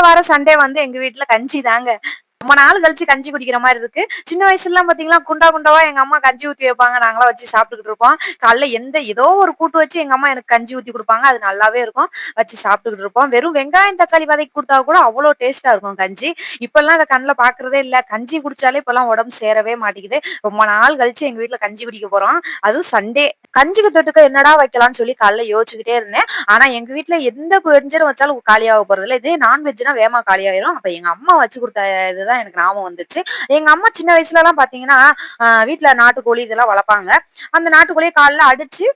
வாரம் சண்டே வந்து எங்க வீட்டுல கஞ்சி தாங்க. ரொம்ப நாள் கழிச்சு கஞ்சி குடிக்கிற மாதிரி இருக்கு. சின்ன வயசுலலாம் பார்த்தீங்கன்னா, குண்டா குண்டாவா எங்க அம்மா கஞ்சி ஊத்தி வைப்பாங்க. நாங்களாம் வச்சு சாப்பிட்டுக்கிட்டு இருப்போம். காலைல எந்த ஏதோ ஒரு கூட்டு வச்சு எங்க அம்மா எனக்கு கஞ்சி ஊத்தி கொடுப்பாங்க அது நல்லாவே இருக்கும். வச்சு சாப்பிட்டுக்கிட்டு இருப்போம். வெறும் வெங்காயம், தக்காளி வதக்கி கொடுத்தா கூட அவ்வளோ டேஸ்டா இருக்கும் கஞ்சி. இப்பலாம் அதை கண்ணில் பாக்குறதே இல்ல. கஞ்சி குடிச்சாலே இப்பெல்லாம் உடம்பு சேரவே மாட்டேங்குது. ரொம்ப நாள் கழிச்சு எங்க வீட்டுல கஞ்சி குடிக்க போறோம். அதுவும் சண்டே. கஞ்சிக்கு தொட்டுக்க என்னடா வைக்கலாம்னு சொல்லி காலைல யோசிச்சுக்கிட்டே இருந்தேன். ஆனா எங்க வீட்டுல எந்த வெஞ்சரம் வச்சாலும் காலியாக போறதில்ல. இதே நான்வெஜ்னா வேமா காலியாயிரும். அப்ப எங்க அம்மா வச்சு குடுத்த தான் எனக்கு ஞாபகம் வந்துச்சு. எங்க அம்மா சின்ன வயசுலலாம் பாத்தீங்கன்னா அ வீட்டுல நாட்டுக்கோழி இதெல்லாம் வளர்ப்பாங்க. அந்த நாட்டுக்கோழியை காலைல அடிச்சு,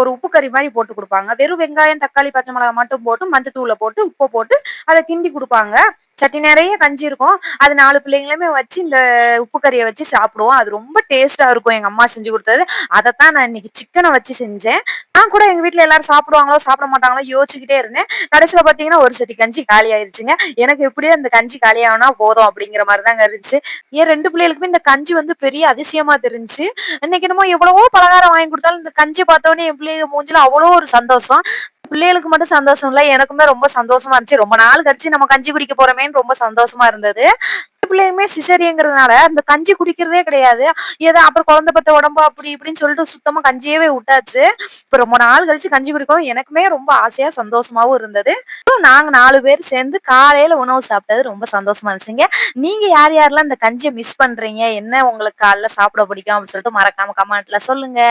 ஒரு உப்பு கறி மாதிரி போட்டு குடுப்பாங்க. வெறும் வெங்காயம், தக்காளி, பச்சை மிளகாய் மட்டும் போட்டு, மஞ்சத்தூளை போட்டு, உப்பு போட்டு அதை கிண்டி குடுப்பாங்க. சட்டி நிறைய கஞ்சி இருக்கும். அது நாலு பிள்ளைங்களுமே வச்சு இந்த உப்பு கறியை வச்சு சாப்பிடுவோம். அது ரொம்ப டேஸ்ட்டா இருக்கும் எங்க அம்மா செஞ்சு கொடுத்தது அதைத்தான் நான் இன்னைக்கு சிக்கனை வச்சு செஞ்சேன். நான் கூட எங்க வீட்டுல எல்லாரும் சாப்பிடுவாங்களோ, சாப்பிட மாட்டாங்களோ யோசிச்சுக்கிட்டே இருந்தேன். கடைசியில பாத்தீங்கன்னா ஒரு சட்டி கஞ்சி காலி ஆயிருச்சுங்க. எனக்கு எப்படியோ இந்த கஞ்சி காலியாகனா போதும் அப்படிங்கிற மாதிரிதாங்க தாங்க இருந்துச்சு. ஏன் ரெண்டு பிள்ளைகளுக்குமே இந்த கஞ்சி வந்து பெரிய அதிசயமா தெரிஞ்சுச்சு. இன்னைக்கு என்னமோ எவ்வளவோ பலகாரம் வாங்கி கொடுத்தாலும் இந்த கஞ்சி பார்த்தோன்னே என் பிள்ளைங்க மூஞ்சில அவ்வளோ ஒரு சந்தோஷம். பிள்ளைகளுக்கு மட்டும் சந்தோஷம் இல்லை எனக்குமே ரொம்ப சந்தோஷமா இருந்துச்சு. ரொம்ப நாள் கழிச்சு நம்ம கஞ்சி குடிக்க போறோமேன்னு ரொம்ப சந்தோஷமா இருந்தது. பிள்ளையுமே சிசேரியங்கிறதுனால அந்த கஞ்சி குடிக்கிறதே கிடையாது. ஏதோ அப்புறம் குழந்தை பத்த உடம்பு அப்படி இப்படின்னு சொல்லிட்டு சுத்தமா கஞ்சியவே விட்டாச்சு. இப்ப ரொம்ப நாள் கழிச்சு கஞ்சி குடிக்கவும் எனக்குமே ரொம்ப ஆசையா, சந்தோஷமாவும் இருந்தது. நாங்க நாலு பேர் சேர்ந்து காலையில உணவு சாப்பிட்டது ரொம்ப சந்தோஷமா இருந்துச்சுங்க. நீங்க யார் யாரெல்லாம் இந்த கஞ்சியை மிஸ் பண்றீங்க? என்ன உங்களுக்கு காலைல சாப்பிட பிடிக்கும் அப்படின்னு சொல்லிட்டு மறக்காம கமெண்ட்ல சொல்லுங்க.